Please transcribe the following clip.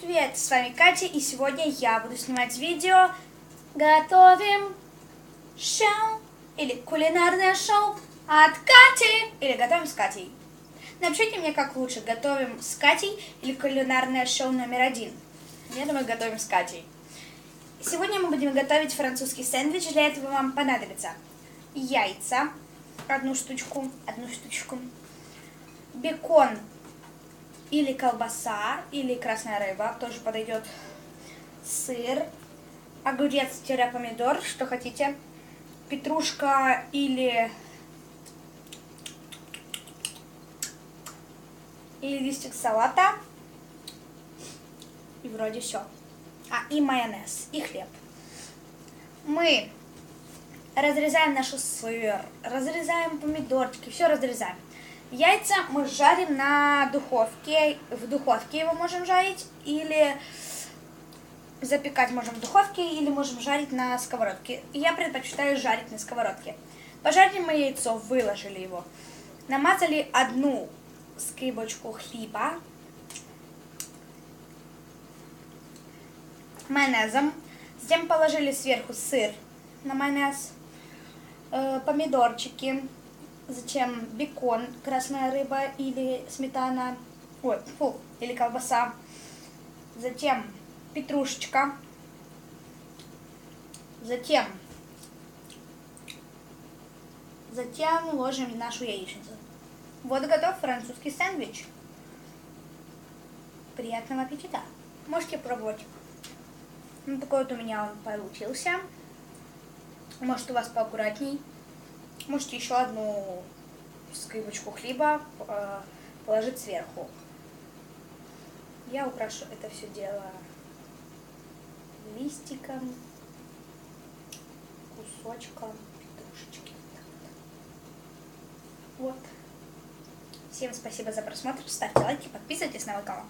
привет! С вами Катя, и сегодня я буду снимать видео «Готовим шоу» или «Кулинарное шоу от Кати» или «Готовим с Катей». Напишите мне, как лучше, «Готовим с Катей» или «Кулинарное шоу номер один». Я думаю, «Готовим с Катей». Сегодня мы будем готовить французский сэндвич. Для этого вам понадобится яйца, одну штучку, одну штучку, бекон или колбаса, или красная рыба, тоже подойдет, сыр, огурец-помидор, что хотите, петрушка или, или листик салата, и вроде все. А, и майонез, и хлеб. Мы разрезаем нашу сыр, разрезаем помидорчики, все разрезаем. Яйца мы жарим на духовке. В духовке его можем жарить или запекать можем в духовке или можем жарить на сковородке. Я предпочитаю жарить на сковородке. Пожарили мы яйцо, выложили его. Намазали одну скибочку хлеба майонезом. Затем положили сверху сыр на майонез, э, помидорчики, Затем бекон, красная рыба или сметана, ой, фу, или колбаса. Затем петрушечка. Затем, затем ложим нашу яичницу. Вот готов французский сэндвич. Приятного аппетита. Можете пробовать. Ну, такой вот у меня он получился. Может, у вас поаккуратней. Можете еще одну скрипочку хлеба э, положить сверху. Я украшу это все дело листиком, кусочком петрушечки. Вот. Всем спасибо за просмотр. Ставьте лайки, подписывайтесь на мой канал.